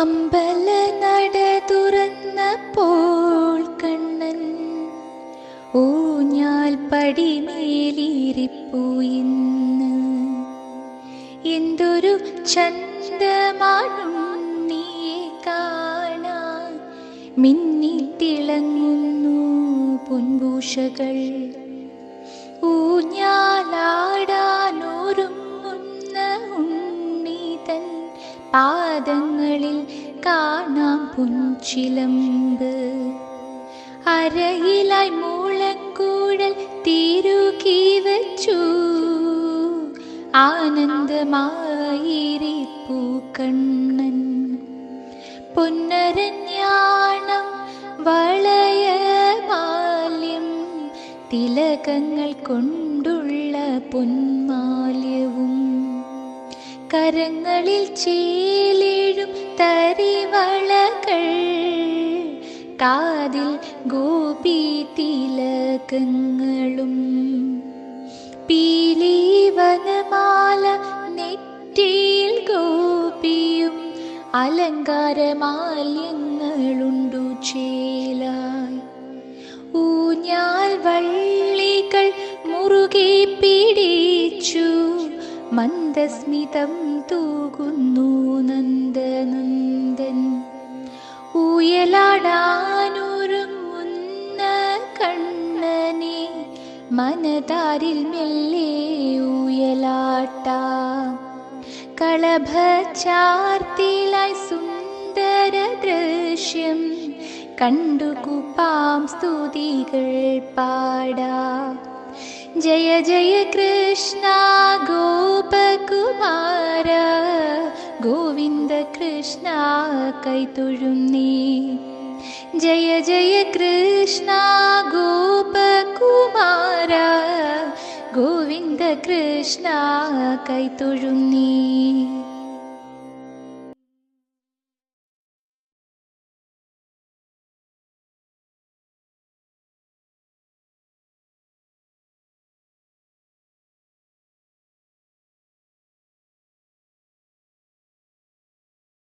അമ്പല നട തുറന്നപ്പോൾ കണ്ണൻ ഊഞ്ഞാൽ പടിമേലിരിപ്പു ഇന്ന്. എന്തൊരു ചന്തമാണുണ്ണിയെ കാണാൻ. മിന്നി തിളങ്ങുന്നു പൊൻഭൂഷകൾ പാദങ്ങളിൽ കാണാം പുഞ്ചിലമ്പ്. അരയിലായി മൂളക്കൂടൽ തീരുകി വച്ചു. ആനന്ദമായിരി പൂക്കണ്ണൻ പൊന്നരഞ്ഞാണം വളയ മാല്യം. തിലകങ്ങൾ കൊണ്ടുള്ള പൊന്മാല്യവും കരങ്ങളിൽ ചേലേഴും തരിവളകൾ. കാതിൽ ഗോപി തിലകങ്ങളും പീലീവനമാല നെറ്റിയിൽ ഗോപിയും അലങ്കാരമാല്യങ്ങളുണ്ടു ചേലായി. ഊഞ്ഞാൽ വള്ളികൾ മുറുകെ പിടിച്ചു മന്ദസ്മിതം തൂകുന്നു നന്ദനന്ദൻ. ഉയലാടാനൊരുങ്ങുന്ന കണ്ണനെ മനതാരിൽ മെല്ലെ ഊയലാട്ടാം കളഭചാർത്തിലായി സുന്ദര ദൃശ്യം കണ്ടുകുപ്പാം സ്തുതികൾ പാടാം. ജയ ജയ കൃഷ്ണ ഗോപകുമാര ഗോവിന്ദ കൃഷ്ണ കൈതൊഴുന്നേ. ജയ ജയ കൃഷ്ണ ഗോപകുമാര ഗോവിന്ദ കൃഷ്ണ കൈതൊഴുന്നേ.